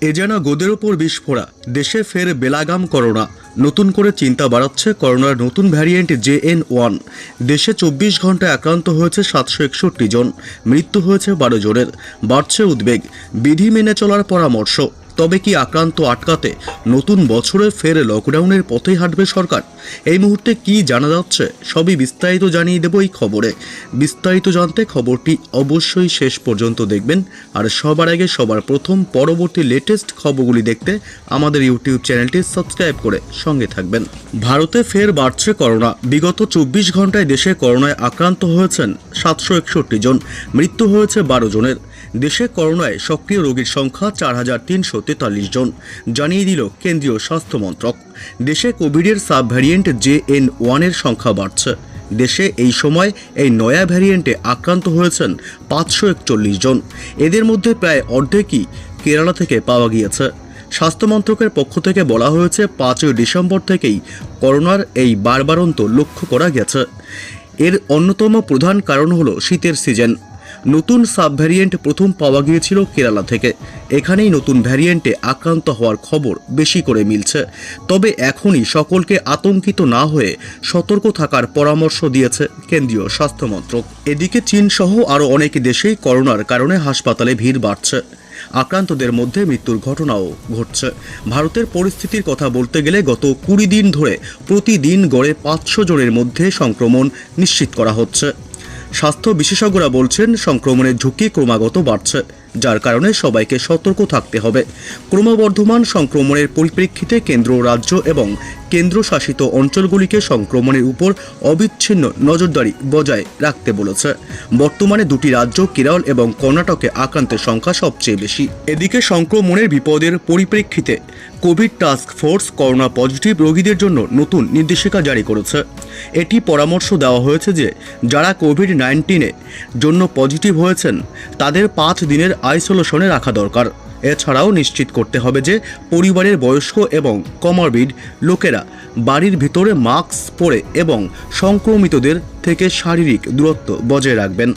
এ যেন গোদের ওপর বিস্ফোরা। দেশে ফের বেলাগাম করোনা। নতুন করে চিন্তা বাড়াচ্ছে করোনার নতুন ভ্যারিয়েন্ট জে এন ওয়ান। দেশে চব্বিশ ঘন্টায় আক্রান্ত হয়েছে সাতশো একষট্টি জন। মৃত্যু হয়েছে বারো জনের। বাড়ছে উদ্বেগ। বিধি মেনে চলার পরামর্শ। তবে কি আক্রান্ত আটকাতে নতুন বছরে ফের লকডাউনের পথে হাঁটবে সরকার? এই মুহূর্তে কি জানা যাচ্ছে? সবই বিস্তারিত জানিয়ে দেব এই খবরে। বিস্তারিত জানতে খবরটি অবশ্যই শেষ পর্যন্ত দেখবেন। আর সবার আগে সবার প্রথম পরবর্তী লেটেস্ট খবরগুলি দেখতে আমাদের ইউটিউব চ্যানেলটি সাবস্ক্রাইব করে সঙ্গে থাকবেন। ভারতে ফের বাড়ছে করোনা। বিগত চব্বিশ ঘন্টায় দেশে করোনায় আক্রান্ত হয়েছেন সাতশো একষট্টি জন। মৃত্যু হয়েছে বারো জনের। দেশে করোনায় সক্রিয় রোগীর সংখ্যা চার হাজার তিনশো তেতাল্লিশ জন, জানিয়ে দিল কেন্দ্রীয় স্বাস্থ্য মন্ত্রক। দেশে কোভিডের সাব ভ্যারিয়েন্ট জে এন ওয়ানের সংখ্যা বাড়ছে। দেশে এই সময় এই নয়া ভ্যারিয়েন্টে আক্রান্ত হয়েছেন পাঁচশো একচল্লিশ জন। এদের মধ্যে প্রায় অর্ধেকই কেরালা থেকে পাওয়া গিয়েছে। স্বাস্থ্য মন্ত্রকের পক্ষ থেকে বলা হয়েছে, পাঁচই ডিসেম্বর থেকেই করোনার এই বারবারন্ত লক্ষ্য করা গেছে। এর অন্যতম প্রধান কারণ হলো শীতের সিজন। নতুন সাব ভ্যারিয়েন্ট প্রথম পাওয়া গিয়েছিল কেরালা থেকে। এখানেই নতুন ভ্যারিয়েন্টে আক্রান্ত হওয়ার খবর বেশি করে মিলছে। তবে এখনই সকলকে আতঙ্কিত না হয়ে সতর্ক থাকার পরামর্শ দিয়েছে কেন্দ্রীয় স্বাস্থ্য মন্ত্রক। এদিকে চীন সহ আরও অনেক দেশেই করোনার কারণে হাসপাতালে ভিড় বাড়ছে। আক্রান্তদের মধ্যে মৃত্যুর ঘটনাও ঘটছে। ভারতের পরিস্থিতির কথা বলতে গেলে গত কুড়ি দিন ধরে প্রতিদিন গড়ে পাঁচশো জনের মধ্যে সংক্রমণ নিশ্চিত করা হচ্ছে। স্বাস্থ্য বিশেষজ্ঞরা বলছেন সংক্রমণের ঝুঁকি ক্রমাগত বাড়ছে। যার কারণে সবাইকে সতর্ক থাকতে হবে। ক্রমবর্ধমান সংক্রমণের পরিপ্রেক্ষিতে কেন্দ্র, রাজ্য এবং কেন্দ্রশাসিত অঞ্চলগুলিকে সংক্রমণের উপর অবিচ্ছিন্ন নজরদারি বজায় রাখতে বলেছে। বর্তমানে দুটি রাজ্য, কেরল এবং কর্ণাটকে আক্রান্তের সংখ্যা সবচেয়ে বেশি। এদিকে সংক্রমণের বিপদের পরিপ্রেক্ষিতে covid task force corona positive রোগীদের জন্য নতুন নির্দেশিকা জারি করেছে। এটি পরামর্শ দেওয়া হয়েছে যে, যারা কোভিড নাইন্টিনে জন্য পজিটিভ হয়েছেন, তাদের পাঁচ দিনের আইসোলেশনে রাখা দরকার। এছাড়াও নিশ্চিত করতে হবে যে পরিবারের বয়স্ক এবং কমরবিড লোকেরা বাড়ির ভিতরে মাস্ক পরে এবং সংক্রমিতদের থেকে শারীরিক দূরত্ব বজায় রাখবেন।